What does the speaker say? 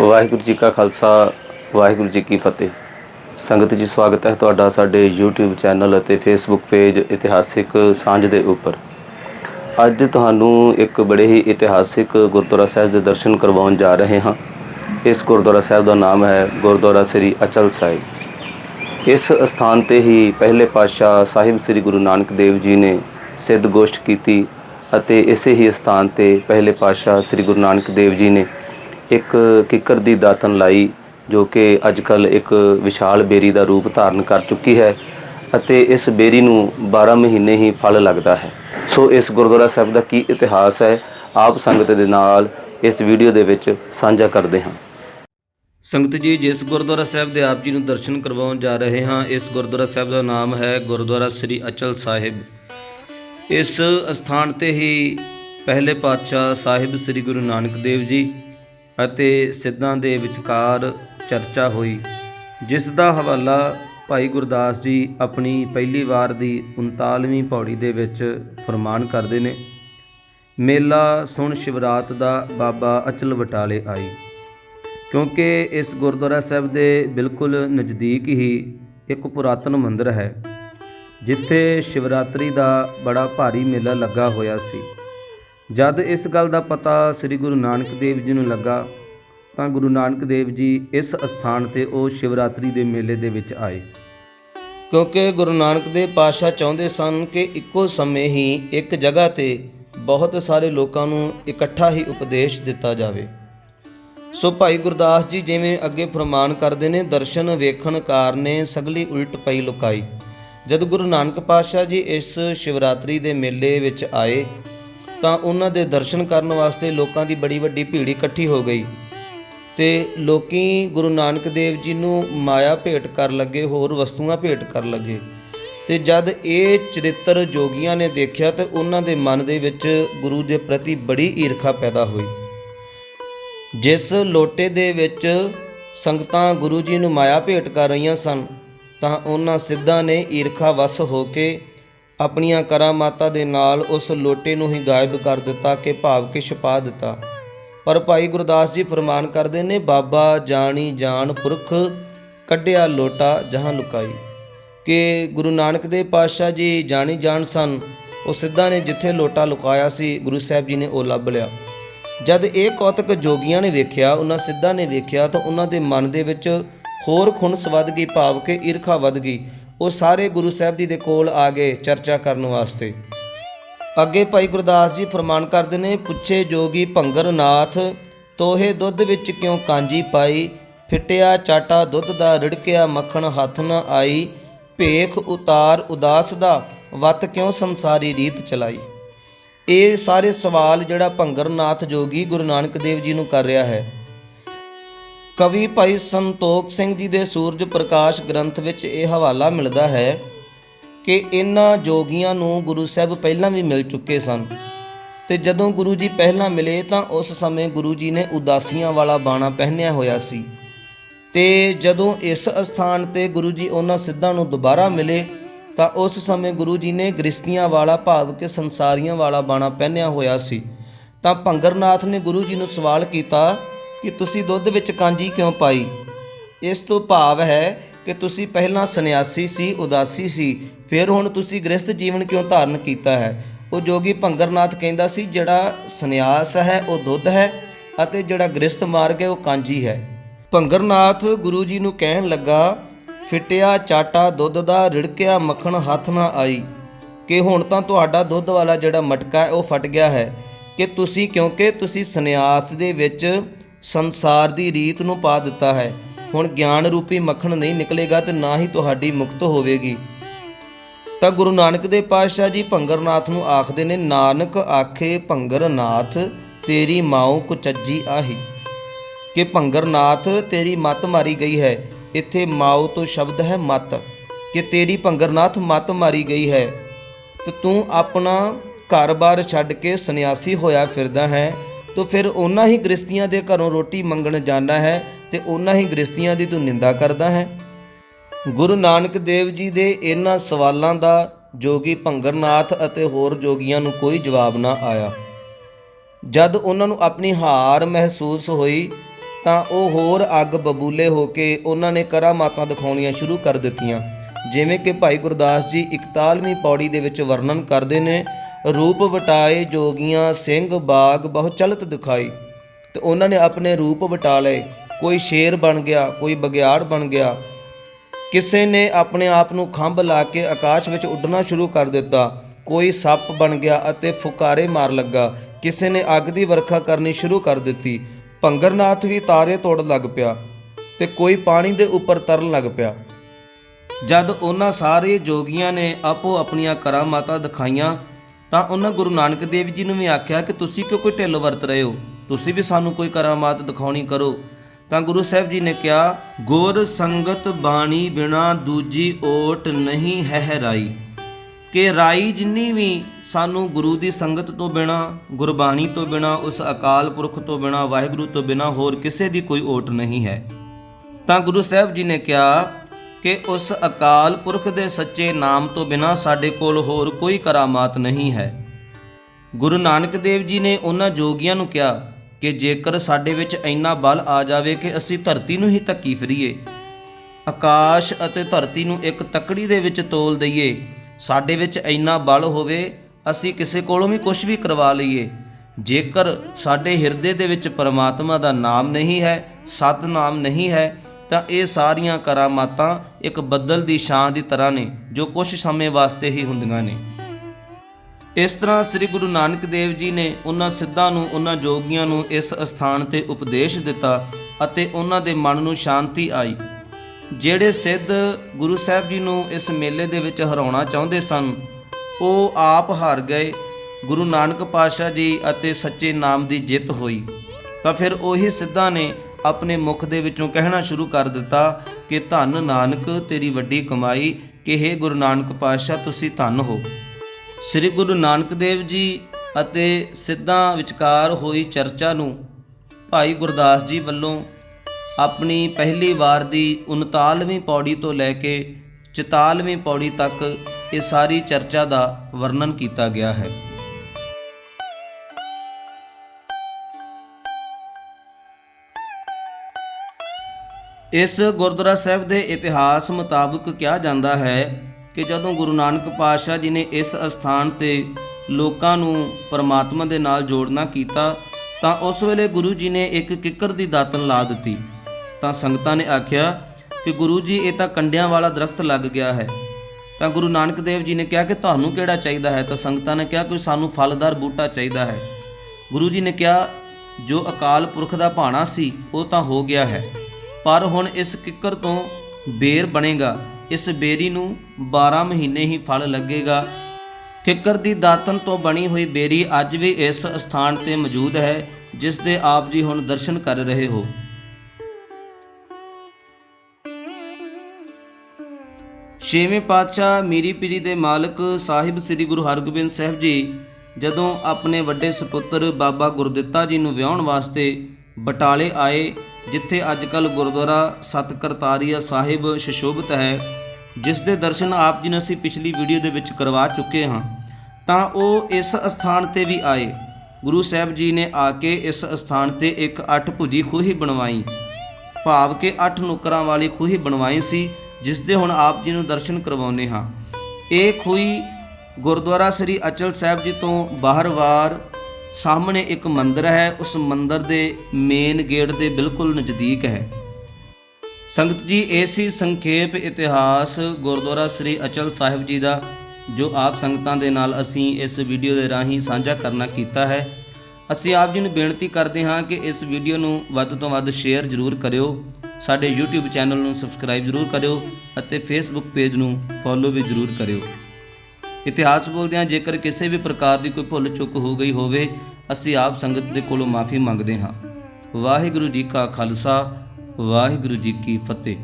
ਵਾਹਿਗੁਰੂ ਜੀ ਕਾ ਖਾਲਸਾ, ਵਾਹਿਗੁਰੂ ਜੀ ਕੀ ਫਤਿਹ। ਸੰਗਤ ਜੀ, ਸਵਾਗਤ ਹੈ ਤੁਹਾਡਾ ਸਾਡੇ YouTube ਚੈਨਲ ਅਤੇ Facebook ਪੇਜ ਇਤਿਹਾਸਿਕ ਸਾਂਝ ਦੇ ਉੱਪਰ। ਅੱਜ ਤੁਹਾਨੂੰ ਇੱਕ ਬੜੇ ਹੀ ਇਤਿਹਾਸਿਕ ਗੁਰਦੁਆਰਾ ਸਾਹਿਬ ਦੇ ਦਰਸ਼ਨ ਕਰਵਾਉਣ ਜਾ ਰਹੇ ਹਾਂ। ਇਸ ਗੁਰਦੁਆਰਾ ਸਾਹਿਬ ਦਾ ਨਾਮ ਹੈ ਗੁਰਦੁਆਰਾ ਸ੍ਰੀ ਅਚਲ ਸਾਹਿਬ। ਇਸ ਸਥਾਨ ਤੇ ਹੀ ਪਹਿਲੇ ਪਾਤਸ਼ਾਹ ਸਾਹਿਬ ਸ੍ਰੀ ਗੁਰੂ ਨਾਨਕ ਦੇਵ ਜੀ ਨੇ ਸਿੱਧ ਗੋਸ਼ਟ ਕੀਤੀ ਅਤੇ ਇਸੇ ਹੀ ਸਥਾਨ ਤੇ ਪਹਿਲੇ ਪਾਤਸ਼ਾਹ ਸ੍ਰੀ ਗੁਰੂ ਨਾਨਕ ਦੇਵ ਜੀ ਨੇ ਇੱਕ ਕਿੱਕਰ ਦੀ ਦਾਤਨ ਲਾਈ, ਜੋ ਕਿ ਅੱਜਕੱਲ ਇੱਕ ਵਿਸ਼ਾਲ ਬੇਰੀ ਦਾ ਰੂਪ ਧਾਰਨ ਕਰ ਚੁੱਕੀ ਹੈ ਅਤੇ ਇਸ ਬੇਰੀ ਨੂੰ 12 ਮਹੀਨੇ ਹੀ ਫਲ ਲੱਗਦਾ ਹੈ। ਸੋ ਇਸ ਗੁਰਦੁਆਰਾ ਸਾਹਿਬ ਦਾ ਕੀ ਇਤਿਹਾਸ ਹੈ, ਆਪ ਸੰਗਤ ਦੇ ਨਾਲ ਇਸ ਵੀਡੀਓ ਦੇ ਵਿੱਚ ਸਾਂਝਾ ਕਰਦੇ ਹਾਂ। ਸੰਗਤ ਜੀ, ਜਿਸ ਗੁਰਦੁਆਰਾ ਸਾਹਿਬ ਦੇ ਆਪ ਜੀ ਨੂੰ ਦਰਸ਼ਨ ਕਰਵਾਉਣ ਜਾ ਰਹੇ ਹਾਂ, ਇਸ ਗੁਰਦੁਆਰਾ ਸਾਹਿਬ ਦਾ ਨਾਮ ਹੈ ਗੁਰਦੁਆਰਾ ਸ੍ਰੀ ਅਚਲ ਸਾਹਿਬ। ਇਸ ਸਥਾਨ ਤੇ ਹੀ ਪਹਿਲੇ ਪਾਤਸ਼ਾਹ ਸਾਹਿਬ ਸ੍ਰੀ ਗੁਰੂ ਨਾਨਕ ਦੇਵ ਜੀ ਅਤੇ ਸਿੱਧਾਂ ਦੇ ਵਿਚਕਾਰ ਚਰਚਾ ਹੋਈ, ਜਿਸ ਦਾ ਹਵਾਲਾ ਭਾਈ ਗੁਰਦਾਸ ਜੀ ਆਪਣੀ ਪਹਿਲੀ ਵਾਰ ਦੀ 39ਵੀਂ ਪੌੜੀ ਦੇ ਵਿੱਚ ਫਰਮਾਨ ਕਰਦੇ ਨੇ। ਮੇਲਾ ਸੁਣ ਸ਼ਿਵਰਾਤ ਦਾ ਬਾਬਾ ਅਚਲ ਬਟਾਲੇ ਆਈ, ਕਿਉਂਕਿ ਇਸ ਗੁਰਦੁਆਰਾ ਸਾਹਿਬ ਦੇ ਬਿਲਕੁਲ ਨਜ਼ਦੀਕ ਹੀ ਇੱਕ ਪੁਰਾਤਨ ਮੰਦਿਰ ਹੈ, ਜਿੱਥੇ ਸ਼ਿਵਰਾਤਰੀ ਦਾ ਬੜਾ ਭਾਰੀ ਮੇਲਾ ਲੱਗਾ ਹੋਇਆ ਸੀ। ਜਦ ਇਸ ਗੱਲ ਦਾ ਪਤਾ ਸ੍ਰੀ ਗੁਰੂ ਨਾਨਕ ਦੇਵ ਜੀ ਨੂੰ ਲੱਗਾ, ਤਾਂ ਗੁਰੂ ਨਾਨਕ ਦੇਵ ਜੀ ਇਸ ਅਸਥਾਨ ਤੇ ਉਹ ਸ਼ਿਵਰਾਤਰੀ ਦੇ ਮੇਲੇ ਦੇ ਵਿੱਚ ਆਏ। ਕਿਉਂਕਿ ਗੁਰੂ ਨਾਨਕ ਦੇਵ ਪਾਤਸ਼ਾਹ ਚਾਹੁੰਦੇ ਸਨ ਕਿ ਇੱਕੋ ਸਮੇਂ ਹੀ ਇੱਕ ਜਗ੍ਹਾ ਤੇ ਬਹੁਤ ਸਾਰੇ ਲੋਕਾਂ ਨੂੰ ਇਕੱਠਾ ਹੀ ਉਪਦੇਸ਼ ਦਿੱਤਾ ਜਾਵੇ। ਸੋ ਭਾਈ ਗੁਰਦਾਸ ਜੀ ਜਿਵੇਂ ਅੱਗੇ ਫਰਮਾਨ ਕਰਦੇ ਨੇ, ਦਰਸ਼ਨ ਵੇਖਣ ਕਾਰਨੇ ਸਗਲੀ ਉਲਟ ਪਈ ਲੁਕਾਈ। ਜਦ ਗੁਰੂ ਨਾਨਕ ਪਾਤਸ਼ਾਹ ਜੀ ਇਸ ਸ਼ਿਵਰਾਤਰੀ ਦੇ ਮੇਲੇ ਵਿੱਚ ਆਏ ਤਾਂ ਉਹਨਾਂ ਦੇ ਦਰਸ਼ਨ ਕਰਨ ਵਾਸਤੇ ਲੋਕਾਂ ਦੀ ਬੜੀ ਵੱਡੀ ਭੀੜ ਇਕੱਠੀ ਹੋ ਗਈ। ਤੇ ਲੋਕੀ ਗੁਰੂ ਨਾਨਕ ਦੇਵ ਜੀ ਨੂੰ ਮਾਇਆ ਭੇਟ ਕਰ ਲੱਗੇ, ਹੋਰ ਵਸਤੂਆਂ ਭੇਟ ਕਰ ਲੱਗੇ। ਤੇ ਜਦ ਇਹ ਚਰਿੱਤਰ ਜੋਗੀਆਂ ਨੇ ਦੇਖਿਆ ਤੇ ਉਹਨਾਂ ਦੇ ਮਨ ਦੇ ਵਿੱਚ ਗੁਰੂ ਦੇ ਪ੍ਰਤੀ ਬੜੀ ਈਰਖਾ ਪੈਦਾ ਹੋਈ। ਜਿਸ ਲੋਟੇ ਦੇ ਵਿੱਚ ਸੰਗਤਾਂ ਗੁਰੂ ਜੀ ਨੂੰ ਮਾਇਆ ਭੇਟ ਕਰ ਰਹੀਆਂ ਸਨ, ਤਾਂ ਉਹਨਾਂ ਸਿੱਧਾਂ ਨੇ ਈਰਖਾ ਵਸ ਹੋ ਕੇ ਆਪਣੀਆਂ ਕਰਾਮਾਤਾਂ ਦੇ ਨਾਲ ਉਸ ਲੋਟੇ ਨੂੰ ਹੀ ਗਾਇਬ ਕਰ ਦਿੱਤਾ ਕਿ ਭਾਵ ਕਿ ਛਪਾ ਦਿੱਤਾ। ਪਰ ਭਾਈ ਗੁਰਦਾਸ ਜੀ ਫਰਮਾਨ ਕਰਦੇ ਨੇ, ਬਾਬਾ ਜਾਣੀ ਜਾਣ ਪੁਰਖ ਕੱਢਿਆ ਲੋਟਾ ਜਹਾਂ ਲੁਕਾਈ। ਕਿ ਗੁਰੂ ਨਾਨਕ ਦੇਵ ਪਾਤਸ਼ਾਹ ਜੀ ਜਾਣੀ ਜਾਣ ਸਨ, ਉਹ ਸਿੱਧਾ ਨੇ ਜਿੱਥੇ ਲੋਟਾ ਲੁਕਾਇਆ ਸੀ, ਗੁਰੂ ਸਾਹਿਬ ਜੀ ਨੇ ਉਹ ਲੱਭ ਲਿਆ। ਜਦ ਇਹ ਕੌਤਕ ਜੋਗੀਆਂ ਨੇ ਵੇਖਿਆ, ਉਹਨਾਂ ਸਿੱਧਾਂ ਨੇ ਵੇਖਿਆ ਤਾਂ ਉਹਨਾਂ ਦੇ ਮਨ ਦੇ ਵਿੱਚ ਹੋਰ ਖੁਣਸ ਵੱਧ ਗਈ, ਭਾਵ ਕਿ ਈਰਖਾ ਵੱਧ ਗਈ। ਉਹ ਸਾਰੇ ਗੁਰੂ ਸਾਹਿਬ ਜੀ ਦੇ ਕੋਲ ਆ ਗਏ ਚਰਚਾ ਕਰਨ ਵਾਸਤੇ। ਅੱਗੇ ਭਾਈ ਗੁਰਦਾਸ ਜੀ ਫਰਮਾਨ ਕਰਦੇ ਨੇ, ਪੁੱਛੇ ਜੋਗੀ ਭੰਗਰ ਨਾਥ, ਤੋਹੇ ਦੁੱਧ ਵਿੱਚ ਕਿਉਂ ਕਾਂਜੀ ਪਾਈ? ਫਿੱਟਿਆ ਚਾਟਾ ਦੁੱਧ ਦਾ, ਰਿੜਕਿਆ ਮੱਖਣ ਹੱਥ ਨਾ ਆਈ। ਭੇਖ ਉਤਾਰ ਉਦਾਸ ਦਾ, ਵਤ ਕਿਉਂ ਸੰਸਾਰੀ ਰੀਤ ਚਲਾਈ? ਇਹ ਸਾਰੇ ਸਵਾਲ ਜਿਹੜਾ ਭੰਗਰਨਾਥ ਜੋਗੀ ਗੁਰੂ ਨਾਨਕ ਦੇਵ ਜੀ ਨੂੰ ਕਰ ਰਿਹਾ ਹੈ। ਕਵੀ ਭਾਈ ਸੰਤੋਖ ਸਿੰਘ ਜੀ ਦੇ ਸੂਰਜ ਪ੍ਰਕਾਸ਼ ਗ੍ਰੰਥ ਵਿੱਚ ਇਹ ਹਵਾਲਾ ਮਿਲਦਾ ਹੈ ਕਿ ਇਹਨਾਂ ਜੋਗੀਆਂ ਨੂੰ ਗੁਰੂ ਸਾਹਿਬ ਪਹਿਲਾਂ ਵੀ ਮਿਲ ਚੁੱਕੇ ਸਨ ਤੇ ਜਦੋਂ ਗੁਰੂ ਜੀ ਪਹਿਲਾਂ ਮਿਲੇ ਤਾਂ ਉਸ ਸਮੇਂ ਗੁਰੂ ਜੀ ਨੇ ਉਦਾਸੀਆਂ ਵਾਲਾ ਬਾਣਾ ਪਹਿਨਿਆ ਹੋਇਆ ਸੀ। ਤੇ ਜਦੋਂ ਇਸ ਅਸਥਾਨ ਤੇ ਗੁਰੂ ਜੀ ਉਹਨਾਂ ਸਿੱਧਾਂ ਨੂੰ ਦੁਬਾਰਾ ਮਿਲੇ ਤਾਂ ਉਸ ਸਮੇਂ ਗੁਰੂ ਜੀ ਨੇ ਗ੍ਰਸਤੀਆਂ ਵਾਲਾ ਭਾਵ ਕਿ ਸੰਸਾਰੀਆਂ ਵਾਲਾ ਬਾਣਾ ਪਹਿਨਿਆ ਹੋਇਆ ਸੀ। ਤਾਂ ਭੰਗਰਨਾਥ ਨੇ ਗੁਰੂ ਜੀ ਨੂੰ ਸਵਾਲ ਕੀਤਾ ਕਿ ਤੁਸੀਂ ਦੁੱਧ ਵਿੱਚ ਕਾਂਜੀ ਕਿਉਂ ਪਾਈ? ਇਸ ਤੋਂ ਭਾਵ ਹੈ ਕਿ ਤੁਸੀਂ ਪਹਿਲਾਂ ਸੰਨਿਆਸੀ ਸੀ, ਉਦਾਸੀ ਸੀ, ਫਿਰ ਹੁਣ ਤੁਸੀਂ ਗ੍ਰਸਤ ਜੀਵਨ ਕਿਉਂ ਧਾਰਨ ਕੀਤਾ ਹੈ? ਉਹ ਜੋਗੀ ਭੰਗਰਨਾਥ ਕਹਿੰਦਾ ਸੀ, ਜਿਹੜਾ ਸੰਨਿਆਸ ਹੈ, ਉਹ ਦੁੱਧ ਹੈ ਅਤੇ ਜਿਹੜਾ ਗ੍ਰਸਤ ਮਾਰਗ ਹੈ, ਉਹ ਕਾਂਜੀ ਹੈ। ਭੰਗਰਨਾਥ ਗੁਰੂ ਜੀ ਨੂੰ ਕਹਿਣ ਲੱਗਾ, ਫਿਟਿਆ ਚਾਟਾ ਦੁੱਧ ਦਾ, ਰਿੜਕਿਆ ਮੱਖਣ ਹੱਥ ਨਾ ਆਈ। ਕਿ ਹੁਣ ਤਾਂ ਤੁਹਾਡਾ ਦੁੱਧ ਵਾਲਾ ਜਿਹੜਾ ਮਟਕਾ ਹੈ, ਉਹ ਫਟ ਗਿਆ ਹੈ। ਕਿ ਤੁਸੀਂ, ਕਿਉਂਕਿ ਤੁਸੀਂ ਸੰਨਿਆਸ ਦੇ ਵਿੱਚ ਸੰਸਾਰ ਦੀ ਰੀਤ ਨੂੰ ਪਾ ਦਿੱਤਾ ਹੈ। ਹੁਣ ਗਿਆਨ ਰੂਪੀ ਮੱਖਣ ਨਹੀਂ ਨਿਕਲੇਗਾ ਤੇ ਨਾ ਹੀ ਤੁਹਾਡੀ ਮੁਕਤ ਹੋਵੇਗੀ। ਤਾਂ ਗੁਰੂ ਨਾਨਕ ਦੇਵ ਪਾਤਸ਼ਾਹ ਜੀ ਭੰਗਰਨਾਥ ਨੂੰ ਆਖਦੇ ਨੇ, ਨਾਨਕ ਆਖੇ ਭੰਗਰਨਾਥ, ਤੇਰੀ ਮਾਉ ਕੁਚੱਜੀ ਆਹੀ। ਕਿ ਭੰਗਰਨਾਥ ਤੇਰੀ ਮਤ ਮਾਰੀ ਗਈ ਹੈ, ਇੱਥੇ ਮਾਉ ਤੋਂ ਸ਼ਬਦ ਹੈ ਮਤ। ਕਿ ਤੇਰੀ ਭੰਗਰਨਾਥ ਮਤ ਮਾਰੀ ਗਈ ਹੈ, ਤੇ ਤੂੰ ਆਪਣਾ ਘਰ-ਬਾਰ ਛੱਡ ਕੇ ਸੰਨਿਆਸੀ ਹੋਇਆ ਫਿਰਦਾ ਹੈ। ਤੋ ਫਿਰ ਉਹਨਾਂ ਹੀ ਗ੍ਰਸਤੀਆਂ ਦੇ ਘਰੋਂ ਰੋਟੀ ਮੰਗਣ ਜਾਂਦਾ ਹੈ ਤੇ ਉਹਨਾਂ ਹੀ ਗ੍ਰਸਤੀਆਂ ਦੀ ਤੂੰ ਨਿੰਦਾ ਕਰਦਾ ਹੈ। ਗੁਰੂ ਨਾਨਕ ਦੇਵ ਜੀ ਦੇ ਇਹਨਾਂ ਸਵਾਲਾਂ ਦਾ ਜੋਗੀ ਭੰਗਰਨਾਥ ਅਤੇ ਹੋਰ ਜੋਗੀਆਂ ਨੂੰ ਕੋਈ ਜਵਾਬ ਨਾ ਆਇਆ। ਜਦ ਉਹਨਾਂ ਨੂੰ ਆਪਣੀ ਹਾਰ ਮਹਿਸੂਸ ਹੋਈ ਤਾਂ ਉਹ ਹੋਰ ਅੱਗ ਬਬੂਲੇ ਹੋ ਕੇ ਉਹਨਾਂ ਨੇ ਕਰਾਮਾਤਾਂ ਦਿਖਾਉਣੀਆਂ ਸ਼ੁਰੂ ਕਰ ਦਿੱਤੀਆਂ। ਜਿਵੇਂ ਕਿ ਭਾਈ ਗੁਰਦਾਸ ਜੀ 41ਵੀਂ ਪੌੜੀ ਦੇ ਵਿੱਚ ਵਰਣਨ ਕਰਦੇ ਨੇ ਰੂਪ ਵਟਾਏ ਜੋਗੀਆਂ ਸਿੰਘ ਬਾਗ ਬਹੁ ਚਲਤ ਦਿਖਾਈ। ਤੇ ਉਹਨਾਂ ਨੇ ਆਪਣੇ ਰੂਪ ਵਟਾ ਲਏ। ਕੋਈ ਸ਼ੇਰ ਬਣ ਗਿਆ, ਕੋਈ ਬਗਿਆੜ ਬਣ ਗਿਆ। ਕਿਸੇ ਨੇ ਆਪਣੇ ਆਪ ਨੂੰ ਖੰਭ ਲਾ ਕੇ ਆਕਾਸ਼ ਵਿੱਚ ਉੱਡਣਾ ਸ਼ੁਰੂ ਕਰ ਦਿੱਤਾ। ਕੋਈ ਸੱਪ ਬਣ ਗਿਆ ਅਤੇ ਫੁਕਾਰੇ ਮਾਰ ਲੱਗਾ। ਕਿਸੇ ਨੇ ਅੱਗ ਦੀ ਵਰਖਾ ਕਰਨੀ ਸ਼ੁਰੂ ਕਰ ਦਿੱਤੀ। ਭੰਗਰਨਾਥ ਵੀ ਤਾਰੇ ਤੋੜ ਲੱਗ ਪਿਆ ਤੇ ਕੋਈ ਪਾਣੀ ਦੇ ਉੱਪਰ ਤਰਨ ਲੱਗ ਪਿਆ। ਜਦ ਉਹਨਾਂ ਸਾਰੇ ਜੋਗੀਆਂ ਨੇ ਆਪੋ ਆਪਣੀਆਂ ਕਰਾਮਾਤਾਂ ਦਿਖਾਈਆਂ ਤਾਂ ਉਹਨਾਂ ਗੁਰੂ ਨਾਨਕ ਦੇਵ ਜੀ ਨੂੰ ਵੀ ਆਖਿਆ ਕਿ ਤੁਸੀਂ ਕਿਉਂ ਕੋਈ ਢਿੱਲ ਵਰਤ ਰਹੇ ਹੋ? ਤੁਸੀਂ ਵੀ ਸਾਨੂੰ ਕੋਈ ਕਰਾਮਾਤ ਦਿਖਾਉਣੀ ਕਰੋ। ਤਾਂ ਗੁਰੂ ਸਾਹਿਬ ਜੀ ਨੇ ਕਿਹਾ, ਗੁਰ ਸੰਗਤ ਬਾਣੀ ਬਿਨਾ ਦੂਜੀ ਓਟ ਨਹੀਂ ਹੈ ਰਾਈ ਕਿ ਰਾਈ ਜਿੰਨੀ ਵੀ ਸਾਨੂੰ ਗੁਰੂ ਦੀ ਸੰਗਤ ਤੋਂ ਬਿਨਾ, ਗੁਰਬਾਣੀ ਤੋਂ ਬਿਨਾ, ਉਸ ਅਕਾਲ ਪੁਰਖ ਤੋਂ ਬਿਨਾ, ਵਾਹਿਗੁਰੂ ਤੋਂ ਬਿਨਾ ਹੋਰ ਕਿਸੇ ਦੀ ਕੋਈ ਓਟ ਨਹੀਂ ਹੈ। ਤਾਂ ਗੁਰੂ ਸਾਹਿਬ ਜੀ ਨੇ ਕਿਹਾ ਕਿ ਉਸ ਅਕਾਲ ਪੁਰਖ ਦੇ ਸੱਚੇ ਨਾਮ ਤੋਂ ਬਿਨਾ ਸਾਡੇ ਕੋਲ ਹੋਰ ਕੋਈ ਕਰਾਮਾਤ ਨਹੀਂ ਹੈ। ਗੁਰੂ ਨਾਨਕ ਦੇਵ ਜੀ ਨੇ ਉਹਨਾਂ ਜੋਗੀਆਂ ਨੂੰ ਕਿਹਾ ਕਿ ਜੇਕਰ ਸਾਡੇ ਵਿੱਚ ਇੰਨਾ ਬਲ ਆ ਜਾਵੇ ਕਿ ਅਸੀਂ ਧਰਤੀ ਨੂੰ ਹੀ ਧੱਕੀ ਫਿਰੀਏ, ਆਕਾਸ਼ ਅਤੇ ਧਰਤੀ ਨੂੰ ਇੱਕ ਤਕੜੀ ਦੇ ਵਿੱਚ ਤੋਲ ਦਈਏ, ਸਾਡੇ ਵਿੱਚ ਇੰਨਾ ਬਲ ਹੋਵੇ, ਅਸੀਂ ਕਿਸੇ ਕੋਲੋਂ ਵੀ ਕੁਝ ਵੀ ਕਰਵਾ ਲਈਏ। ਜੇਕਰ ਸਾਡੇ ਹਿਰਦੇ ਦੇ ਵਿੱਚ ਪਰਮਾਤਮਾ ਦਾ ਨਾਮ ਨਹੀਂ ਹੈ, ਸਤਨਾਮ ਨਹੀਂ ਹੈ ਤਾਂ ਇਹ ਸਾਰੀਆਂ ਕਰਾਮਾਤਾਂ ਇੱਕ ਬੱਦਲ ਦੀ ਛਾਂ ਦੀ ਤਰ੍ਹਾਂ ਨੇ, ਜੋ ਕੁਝ ਸਮੇਂ ਵਾਸਤੇ ਹੀ ਹੁੰਦੀਆਂ ਨੇ। ਇਸ ਤਰ੍ਹਾਂ ਸ੍ਰੀ ਗੁਰੂ ਨਾਨਕ ਦੇਵ ਜੀ ਨੇ ਉਹਨਾਂ ਸਿੱਧਾਂ ਨੂੰ, ਉਹਨਾਂ ਜੋਗੀਆਂ ਨੂੰ ਇਸ ਅਸਥਾਨ ਤੇ ਉਪਦੇਸ਼ ਦਿੱਤਾ ਅਤੇ ਉਹਨਾਂ ਦੇ ਮਨ ਨੂੰ ਸ਼ਾਂਤੀ ਆਈ। ਜਿਹੜੇ ਸਿੱਧ ਗੁਰੂ ਸਾਹਿਬ ਜੀ ਨੂੰ ਇਸ ਮੇਲੇ ਦੇ ਵਿੱਚ ਹਰਾਉਣਾ ਚਾਹੁੰਦੇ ਸਨ, ਉਹ ਆਪ ਹਾਰ ਗਏ, ਗੁਰੂ ਨਾਨਕ ਪਾਤਸ਼ਾਹ ਜੀ ਅਤੇ ਸੱਚੇ ਨਾਮ ਦੀ ਜਿੱਤ ਹੋਈ। ਤਾਂ ਫਿਰ ਉਹੀ ਸਿੱਧਾਂ ਨੇ ਆਪਣੇ ਮੁਖ ਦੇ ਵਿੱਚੋਂ ਕਹਿਣਾ ਸ਼ੁਰੂ ਕਰ ਦਿੱਤਾ ਕਿ ਧੰਨ ਨਾਨਕ, ਤੇਰੀ ਵੱਡੀ ਕਮਾਈ, ਕਿ हे ਗੁਰੂ ਨਾਨਕ ਪਾਤਸ਼ਾਹ, ਤੁਸੀਂ ਧੰਨ ਹੋ। ਸ੍ਰੀ ਗੁਰੂ ਨਾਨਕ ਦੇਵ ਜੀ ਅਤੇ ਸਿੱਧਾਂ ਵਿਚਕਾਰ ਹੋਈ ਚਰਚਾ ਨੂੰ ਭਾਈ ਗੁਰਦਾਸ ਜੀ ਵੱਲੋਂ ਆਪਣੀ ਪਹਿਲੀ ਵਾਰ ਦੀ 39ਵੀਂ ਪੌੜੀ ਤੋਂ ਲੈ ਕੇ 44ਵੀਂ ਪੌੜੀ ਤੱਕ ਇਹ ਸਾਰੀ ਚਰਚਾ ਦਾ ਵਰਣਨ ਕੀਤਾ ਗਿਆ ਹੈ। ਇਸ ਗੁਰਦੁਆਰਾ ਸਾਹਿਬ ਦੇ ਇਤਿਹਾਸ ਮੁਤਾਬਕ ਕਿਹਾ ਜਾਂਦਾ ਹੈ ਕਿ ਜਦੋਂ ਗੁਰੂ ਨਾਨਕ ਪਾਤਸ਼ਾਹ ਜੀ ਨੇ ਇਸ ਅਸਥਾਨ ਤੇ ਲੋਕਾਂ ਨੂੰ ਪਰਮਾਤਮਾ ਦੇ ਨਾਲ ਜੋੜਨਾ ਕੀਤਾ, ਤਾਂ ਉਸ ਵੇਲੇ ਗੁਰੂ ਜੀ ਨੇ ਇੱਕ ਕਿੱਕਰ ਦੀ ਦਾਤਨ ਲਾ ਦਿੱਤੀ। ਤਾਂ ਸੰਗਤਾਂ ਨੇ ਆਖਿਆ ਕਿ ਗੁਰੂ ਜੀ, ਇਹ ਤਾਂ ਕੰਡਿਆਂ ਵਾਲਾ ਦਰਖਤ ਲੱਗ ਗਿਆ ਹੈ। ਤਾਂ ਗੁਰੂ ਨਾਨਕ ਦੇਵ ਜੀ ਨੇ ਕਿਹਾ ਕਿ ਤੁਹਾਨੂੰ ਕਿਹੜਾ ਚਾਹੀਦਾ ਹੈ? ਤਾਂ ਸੰਗਤਾਂ ਨੇ ਕਿਹਾ ਕਿ ਸਾਨੂੰ ਫਲਦਾਰ ਬੂਟਾ ਚਾਹੀਦਾ ਹੈ। ਗੁਰੂ ਜੀ ਨੇ ਕਿਹਾ, ਜੋ ਅਕਾਲ ਪੁਰਖ ਦਾ ਭਾਣਾ ਸੀ, ਉਹ ਤਾਂ ਹੋ ਗਿਆ ਹੈ। ਪਰ ਹੁਣ ਇਸ ਕਿੱਕਰ ਤੋਂ ਬੇਰ ਬਣੇਗਾ। ਇਸ ਬੇਰੀ ਨੂੰ 12 ਮਹੀਨੇ ਹੀ ਫਲ ਲੱਗੇਗਾ। ਕਿੱਕਰ ਦੀ ਦਾਤਨ ਤੋਂ ਬਣੀ ਹੋਈ ਬੇਰੀ ਅੱਜ ਵੀ ਇਸ ਸਥਾਨ ਤੇ ਮੌਜੂਦ ਹੈ, ਜਿਸ ਦੇ ਆਪ ਜੀ ਹੁਣ ਦਰਸ਼ਨ ਕਰ ਰਹੇ ਹੋ। ਛੇਵੇਂ ਪਾਤਸ਼ਾਹ ਮੀਰੀ ਪੀਰੀ ਦੇ ਮਾਲਕ ਸਾਹਿਬ ਸ੍ਰੀ ਗੁਰੂ ਹਰਗੋਬਿੰਦ ਸਾਹਿਬ ਜੀ ਜਦੋਂ ਆਪਣੇ ਵੱਡੇ ਸੁਪੁੱਤਰ ਬਾਬਾ ਗੁਰਦਿੱਤਾ ਜੀ ਨੂੰ ਵਿਆਹਣ ਵਾਸਤੇ ਬਟਾਲੇ ਆਏ ਜਿੱਥੇ ਅੱਜਕੱਲ ਗੁਰਦੁਆਰਾ ਸਤਕਰਤਾਰੀਆ ਸਾਹਿਬ ਸ਼ਸ਼ੋਭਤ ਹੈ, ਜਿਸ ਦੇ ਦਰਸ਼ਨ ਆਪ ਜੀ ਨੇ ਅਸੀਂ ਪਿਛਲੀ ਵੀਡੀਓ ਦੇ ਵਿੱਚ ਕਰਵਾ ਚੁੱਕੇ ਹਾਂ। ਤਾਂ ਉਹ ਇਸ ਅਸਥਾਨ ਤੇ ਵੀ ਆਏ। ਗੁਰੂ ਸਾਹਿਬ ਜੀ ਨੇ ਆ ਕੇ ਇਸ ਅਸਥਾਨ ਤੇ ਇੱਕ ਅੱਠ ਭੁਜੀ ਖੂਹੀ ਬਣਵਾਈ। ਭਾਵ ਕਿ ਅੱਠ ਨੁਕਰਾਂ ਵਾਲੀ ਖੂਹੀ ਬਣਵਾਈ ਸੀ, ਜਿਸ ਦੇ ਹੁਣ ਆਪ ਜੀ ਨੂੰ ਦਰਸ਼ਨ ਕਰਵਾਉਨੇ ਹਾਂ। ਇਹ ਖੂਹੀ ਗੁਰਦੁਆਰਾ ਸ੍ਰੀ ਅਚਲ ਸਾਹਿਬ ਜੀ ਤੋਂ ਬਾਹਰਵਾਰ ਸਾਹਮਣੇ ਇੱਕ ਮੰਦਿਰ ਹੈ, ਉਸ ਮੰਦਿਰ ਦੇ ਮੇਨ ਗੇਟ ਦੇ ਬਿਲਕੁਲ ਨਜ਼ਦੀਕ ਹੈ। ਸੰਗਤ ਜੀ, ਇਹ ਸੰਖੇਪ ਇਤਿਹਾਸ ਗੁਰਦੁਆਰਾ ਸ੍ਰੀ ਅਚਲ ਸਾਹਿਬ ਜੀ ਦਾ, ਜੋ ਆਪ ਸੰਗਤਾਂ ਦੇ ਨਾਲ ਅਸੀਂ ਇਸ ਵੀਡੀਓ ਦੇ ਰਾਹੀਂ ਸਾਂਝਾ ਕਰਨਾ ਕੀਤਾ ਹੈ। ਅਸੀਂ ਆਪ ਜੀ ਨੂੰ ਬੇਨਤੀ ਕਰਦੇ ਹਾਂ ਕਿ ਇਸ ਵੀਡੀਓ ਨੂੰ ਵੱਧ ਤੋਂ ਵੱਧ ਸ਼ੇਅਰ ਜ਼ਰੂਰ ਕਰਿਓ। ਸਾਡੇ YouTube ਚੈਨਲ ਨੂੰ ਸਬਸਕ੍ਰਾਈਬ ਜ਼ਰੂਰ ਕਰਿਓ ਅਤੇ Facebook ਪੇਜ ਨੂੰ ਫੋਲੋ ਵੀ ਜ਼ਰੂਰ ਕਰਿਓ। ਇਤਿਹਾਸ ਬੋਲਦਿਆਂ ਜੇਕਰ ਕਿਸੇ ਵੀ ਪ੍ਰਕਾਰ ਦੀ ਕੋਈ ਭੁੱਲ ਚੁੱਕ ਹੋ ਗਈ ਹੋਵੇ, ਅਸੀਂ ਆਪ ਸੰਗਤ ਦੇ ਕੋਲੋਂ ਮਾਫੀ ਮੰਗਦੇ ਹਾਂ। ਵਾਹਿਗੁਰੂ ਜੀ ਕਾ ਖਾਲਸਾ, ਵਾਹਿਗੁਰੂ ਜੀ ਕੀ ਫਤਿਹ।